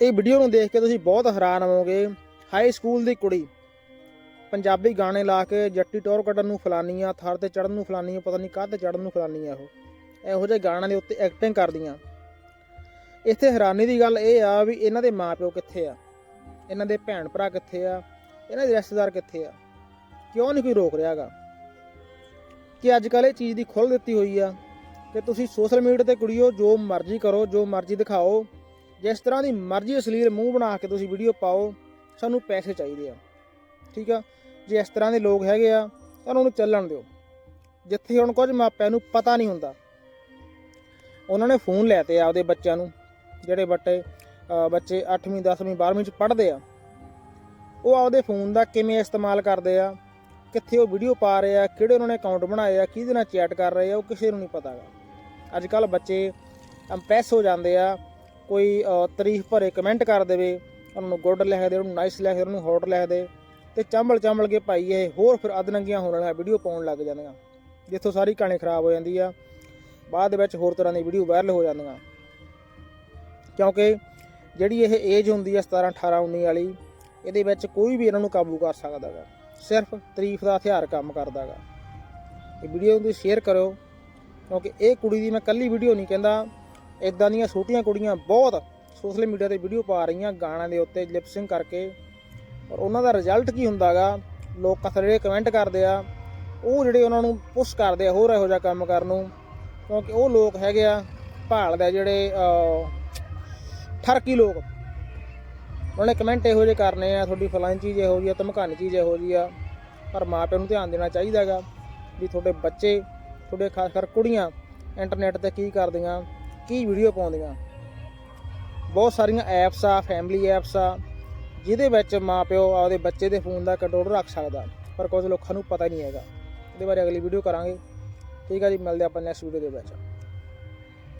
ਇਹ ਵੀਡੀਓ ਨੂੰ ਦੇਖ ਕੇ ਤੁਸੀਂ ਬਹੁਤ ਹੈਰਾਨ ਹੋਵੋਗੇ। ਹਾਈ ਸਕੂਲ ਦੀ ਕੁੜੀ, ਪੰਜਾਬੀ ਗਾਣੇ ਲਾ ਕੇ ਜੱਟੀ ਟੌਰ ਕੱਢਣ ਨੂੰ ਫਲਾਨੀ ਆ, ਥਰ ਤੇ ਚੜਨ ਨੂੰ ਫਲਾਨੀ ਆ, ਪਤਾ ਨਹੀਂ ਕਾਹ ਤੇ ਚੜਨ ਨੂੰ ਫਲਾਨੀ ਆ ਉਹ। ਇਹੋ ਜਿਹੇ ਗਾਣਿਆਂ ਦੇ ਉੱਤੇ ਐਕਟਿੰਗ ਕਰਦੀਆਂ। ਇੱਥੇ ਹੈਰਾਨੀ ਦੀ ਗੱਲ ਇਹ ਆ ਵੀ ਇਹਨਾਂ ਦੇ ਮਾਪਿਓ ਕਿੱਥੇ ਆ? ਇਹਨਾਂ ਦੇ ਭੈਣ ਭਰਾ ਕਿੱਥੇ ਆ? ਇਹਨਾਂ ਦੇ ਰਿਸ਼ਤੇਦਾਰ ਕਿੱਥੇ ਆ? ਕਿਉਂ ਨਹੀਂ ਕੋਈ ਰੋਕ ਰਿਹਾਗਾ? ਕਿ ਅੱਜ ਕੱਲ੍ਹ ਇਹ ਚੀਜ਼ ਦੀ ਖੁੱਲ੍ਹ ਦਿੱਤੀ ਹੋਈ ਆ ਕਿ ਤੁਸੀਂ ਸੋਸ਼ਲ ਮੀਡੀਆ ਤੇ ਕੁੜੀਓ ਜੋ ਮਰਜ਼ੀ ਕਰੋ, ਜੋ ਮਰਜ਼ੀ ਦਿਖਾਓ ਜਿਸ ਤਰ੍ਹਾਂ ਦੀ ਮਰਜ਼ੀ ਅਸਲੀਲ ਮੂੰਹ ਬਣਾ ਕੇ ਤੁਸੀਂ ਵੀਡੀਓ ਪਾਓ, ਸਾਨੂੰ ਪੈਸੇ ਚਾਹੀਦੇ ਆ। ਠੀਕ ਆ? ਜੇ ਇਸ ਤਰ੍ਹਾਂ ਦੇ ਲੋਕ ਹੈਗੇ ਆ ਤਾਂ ਉਹਨਾਂ ਨੂੰ ਚੱਲਣ ਦਿਓ। ਜਿੱਥੇ ਹੁਣ ਕੁਝ ਮਾਪਿਆਂ ਨੂੰ ਪਤਾ ਨਹੀਂ ਹੁੰਦਾ। ਉਹਨਾਂ ਨੇ ਫੋਨ ਲੈ ਤੇ ਆਪਦੇ ਬੱਚਿਆਂ ਨੂੰ, ਜਿਹੜੇ ਬੱਟੇ ਬੱਚੇ 8ਵੀਂ 10ਵੀਂ 12ਵੀਂ ਚ ਪੜ੍ਹਦੇ ਆ। ਉਹ ਆਪਦੇ ਫੋਨ ਦਾ ਕਿਵੇਂ ਇਸਤੇਮਾਲ ਕਰਦੇ ਆ, ਕਿੱਥੇ ਉਹ ਵੀਡੀਓ ਪਾ ਰਹੇ ਆ, ਕਿਹੜੇ ਉਹਨਾਂ ਨੇ ਅਕਾਊਂਟ ਬਣਾਏ ਆ, ਕਿਹਦੇ ਨਾਲ ਚੈਟ ਕਰ ਰਹੇ ਆ, ਉਹ ਕਿਸੇ ਨੂੰ ਨਹੀਂ ਪਤਾਗਾ ਅੱਜ ਕੱਲ ਬੱਚੇ ਇੰਪ੍ਰੈਸ ਹੋ ਜਾਂਦੇ ਆ ਕੋਈ ਤਾਰੀਫ ਭਰੇ ਕਮੈਂਟ ਕਰ ਦੇਵੇ, ਉਹਨਾਂ ਨੂੰ ਗੁੱਡ ਲਿਖ ਦੇ, ਉਹਨੂੰ ਨਾਈਸ ਲਿਖ ਦੇ, ਉਹਨੂੰ ਹੌਟ ਲਿਖ ਦੇ ਤੇ ਚੰਬਲ ਚੰਬਲ ਕੇ ਭਾਈ ਇਹ ਹੋਰ ਫਿਰ ਅਦਨੰਗੀਆਂ ਹੋਣ ਵਾਲੀਆਂ ਵੀਡੀਓ ਪਾਉਣ ਲੱਗ ਜਾਂਦੀਆਂ। ਜਿੱਥੋਂ ਸਾਰੀ ਕਹਾਣੀ ਖਰਾਬ ਹੋ ਜਾਂਦੀ ਆ, ਬਾਅਦ ਵਿੱਚ ਹੋਰ ਤਰ੍ਹਾਂ ਦੀ ਵੀਡੀਓ ਵਾਇਰਲ ਹੋ ਜਾਂਦੀਆਂ। ਕਿਉਂਕਿ ਜਿਹੜੀ ਇਹ ਏਜ ਹੁੰਦੀ ਆ 17 18 19 ਵਾਲੀ, ਇਹਦੇ ਵਿੱਚ ਕੋਈ ਵੀ ਇਹਨਾਂ ਨੂੰ ਕਾਬੂ ਕਰ ਸਕਦਾ ਗਾ। ਸਿਰਫ ਤਾਰੀਫ ਦਾ ਹਥਿਆਰ ਕੰਮ ਕਰਦਾ ਗਾ। ਇਹ ਵੀਡੀਓ ਨੂੰ ਤੁਸੀਂ ਸ਼ੇਅਰ ਕਰੋ ਕਿਉਂਕਿ ਇਹ ਕੁੜੀ ਦੀ ਮੈਂ ਕੱਲੀ ਵੀਡੀਓ ਨਹੀਂ ਕਹਿੰਦਾ। ਇਦਾਂ ਦੀਆਂ ਛੋਟੀਆਂ ਕੁੜੀਆਂ ਬਹੁਤ ਸੋਸ਼ਲ ਮੀਡੀਆ ਤੇ ਵੀਡੀਓ ਪਾ ਰਹੀਆਂ ਗਾਣਿਆਂ ਦੇ ਉੱਤੇ ਲਿਪਸਿੰਗ ਕਰਕੇ। ਔਰ ਉਹਨਾਂ ਦਾ ਰਿਜ਼ਲਟ ਕੀ ਹੁੰਦਾਗਾ? ਲੋਕ ਕਥ ਜਿਹੜੇ ਕਮੈਂਟ ਕਰਦੇ ਆ, ਉਹ ਜਿਹੜੇ ਉਹਨਾਂ ਨੂੰ ਪੁਸ਼ ਕਰਦੇ ਆ ਹੋਰ ਇਹੋ ਜਿਹਾ ਕੰਮ ਕਰਨ ਨੂੰ। ਕਿਉਂਕਿ ਉਹ ਲੋਕ ਹੈਗੇ ਆ, ਭਾਲ ਦੇ ਜਿਹੜੇ ਠਰਕੀ ਲੋਕ। ਉਹਨਾਂ ਨੇ ਕਮੈਂਟ ਇਹੋ ਜਿਹੇ ਕਰਨੇ ਆ, ਤੁਹਾਡੀ ਫਲਾਣੀ ਚੀਜ਼ ਇਹੋ ਜਿਹੀ ਆ ਧਮਕਾਨੀ ਚੀਜ਼ ਇਹੋ ਜਿਹੀ ਆ। ਪਰ ਮਾਪਿਆਂ ਨੂੰ ਧਿਆਨ ਦੇਣਾ ਚਾਹੀਦਾਗਾ ਵੀ ਤੁਹਾਡੇ ਬੱਚੇ, ਤੁਹਾਡੇ ਖਾਸ ਕਰ ਕੁੜੀਆਂ ਇੰਟਰਨੈਟ ਤੇ ਕੀ ਕਰਦੀਆਂ। ਕੀ ਵੀਡੀਓ ਪਾਉਂਦੀਆਂ। ਬਹੁਤ ਸਾਰੀਆਂ ਐਪਸ ਆ ਫੈਮਿਲੀ ਐਪਸ ਆ, ਜਿਹਦੇ ਵਿੱਚ ਮਾਪਿਓ ਆਪਦੇ ਬੱਚੇ ਦੇ ਫੋਨ ਦਾ ਕੰਟਰੋਲ ਰੱਖ ਸਕਦਾ, ਪਰ ਕੁਝ ਲੋਕਾਂ ਨੂੰ ਪਤਾ ਹੀ ਨਹੀਂ ਹੈਗਾ। ਇਹਦੇ ਬਾਰੇ ਅਗਲੀ ਵੀਡੀਓ ਕਰਾਂਗੇ। ਠੀਕ ਆ ਜੀ, ਮਿਲਦੇ ਆਪਾਂ ਨੈਕਸਟ ਵੀਡੀਓ ਦੇ ਵਿੱਚ।